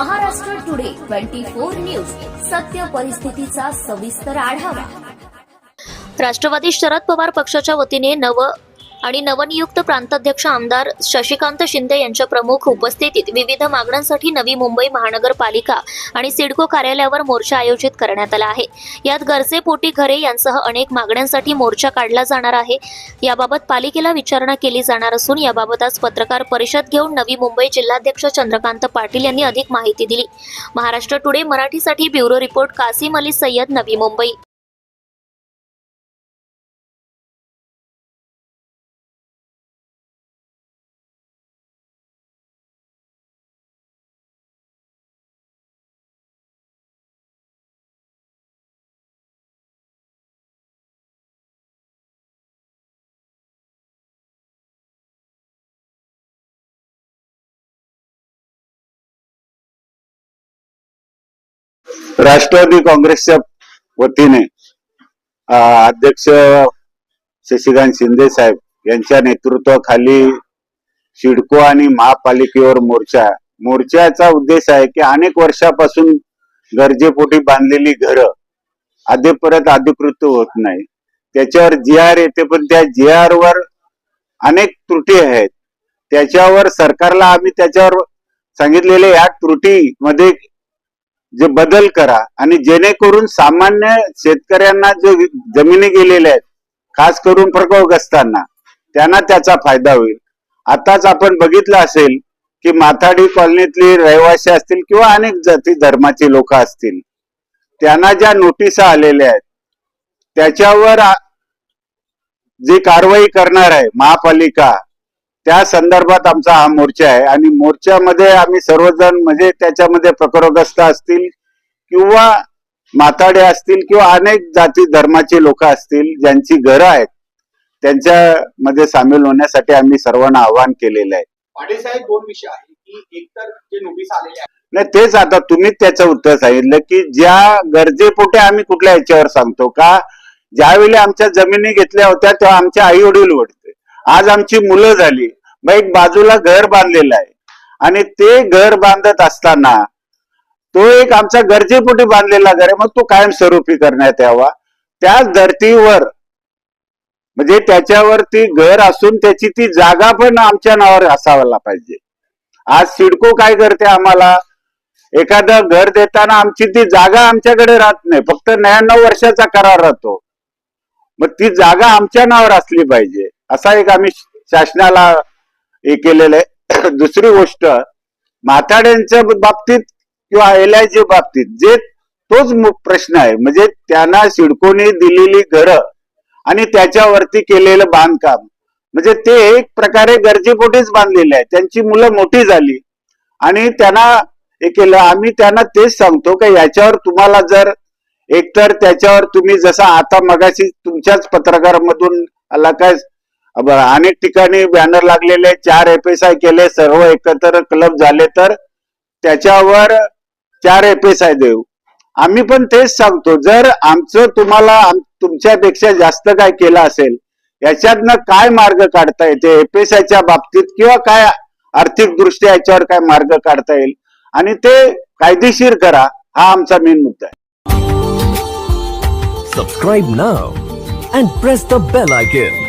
Maharashtra today twenty four news. सत्य परिस्थितीचा सविस्तर आढावा. राष्ट्रवादी शरद पवार पक्षाच्या वतीने नव आणि नवनियुक्त प्रांताध्यक्ष आमदार शशिकांत शिंदे यांच्या प्रमुख उपस्थितीत विविध मागण्यांसाठी नवी मुंबई महानगरपालिका आणि सिडको कार्यालयावर मोर्चा आयोजित करण्यात आला आहे. यात गरजेपोटी घरे यांसह अनेक मागण्यांसाठी मोर्चा काढला जाणार आहे. याबाबत पालिकेला विचारणा केली जाणार असून याबाबत आज पत्रकार परिषद घेऊन नवी मुंबई जिल्हाध्यक्ष चंद्रकांत पाटील यांनी अधिक माहिती दिली. महाराष्ट्र टुडे मराठीसाठी ब्युरो रिपोर्ट कासिम अली सय्यद नवी मुंबई. राष्ट्रवादी काँग्रेसच्या वतीने अध्यक्ष शशिकांत शिंदे साहेब यांच्या नेतृत्वाखाली सिडको आणि महापालिकेवर मोर्चा. मोर्चाचा उद्देश आहे की अनेक वर्षापासून गरजेपोटी बांधलेली घरं अद्यापर्यंत अधिकृत होत नाही. त्याच्यावर जी आर येते पण त्या जी आर वर अनेक त्रुटी आहेत. त्याच्यावर सरकारला आम्ही त्याच्यावर सांगितलेले या त्रुटीमध्ये जे बदल करा आणि जेणेकरून सामान्य शेतकऱ्यांना जे जमिनी गेलेल्या आहेत खास करून प्रकल्पग्रस्तांना त्यांना त्याचा फायदा होईल. आताच आपण बघितलं असेल की माथाडी कॉलनीतली रहिवासी असतील किंवा अनेक जाती धर्माची लोक असतील त्यांना ज्या नोटिसा आलेल्या आहेत त्याच्यावर जी कारवाई करणार आहे महापालिका त्या संदर्भात आमचा हा मोर्चा आहे. आणि मोर्चामध्ये आम्ही सर्वजण म्हणजे त्याच्यामध्ये प्रकरग्रस्त असतील किंवा माताडे असतील किंवा अनेक जाती धर्माचे लोक असतील ज्यांची घरं आहेत त्यांच्यामध्ये सामील होण्यासाठी आम्ही सर्वांना आवाहन केलेलं आहे. दोन विषय नाही तेच आता तुम्ही त्याचं उत्तर सांगितलं की ज्या गरजेपोटे आम्ही कुठल्या याच्यावर सांगतो का ज्यावेळी आमच्या जमिनी घेतल्या होत्या तेव्हा आमचे आई वडील आज आमची मुलं झाली. मग एक बाजूला घर बांधलेलं आहे. आणि ते घर बांधत असताना तो एक आमचा गरजेपोटी बांधलेला घर आहे. मग तो कायमस्वरूपी करण्यात यावा. त्याच धर्तीवर म्हणजे त्याच्यावरती घर असून त्याची ती जागा पण आमच्या नावावर असावायला पाहिजे. आज सिडको काय करते आम्हाला? एखादं घर देताना आमची ती जागा आमच्याकडे राहत नाही. फक्त नव्याण्णव वर्षाचा करार राहतो. मग ती जागा आमच्या नावावर असली पाहिजे. असा एक आम्ही शासनाला हे केलेलं आहे. दुसरी गोष्ट माथाड्यांच्या बाबतीत किंवा एल आयच्या बाबतीत जे तोच प्रश्न आहे. म्हणजे त्यांना सिडकोने दिलेली घरं आणि त्याच्यावरती केलेलं बांधकाम. म्हणजे ते एक प्रकारे गरजेपोटीच बांधलेले आहे. त्यांची मुलं मोठी झाली आणि त्यांना हे केलं. आम्ही त्यांना तेच सांगतो की याच्यावर तुम्हाला जर एकतर त्याच्यावर तुम्ही जसा आता मगाशी तुमच्याच पत्रकारामधून आला काय अनेक ठिकाणी बॅनर लागलेले चार एफ एस आय केले सर्व एकत्र क्लब झाले तर त्याच्यावर चार एफ एस आय देऊ. आम्ही पण तेच सांगतो जर आमचं तुम्हाला तुमच्यापेक्षा जास्त काय केलं असेल याच्यातनं काय मार्ग काढता येते एपीएसआयच्या बाबतीत किंवा काय आर्थिक दृष्ट्या याच्यावर काय मार्ग काढता येईल? आणि ते कायदेशीर करा हा आमचा मेन मुद्दा आहे. Subscribe now and press the bell icon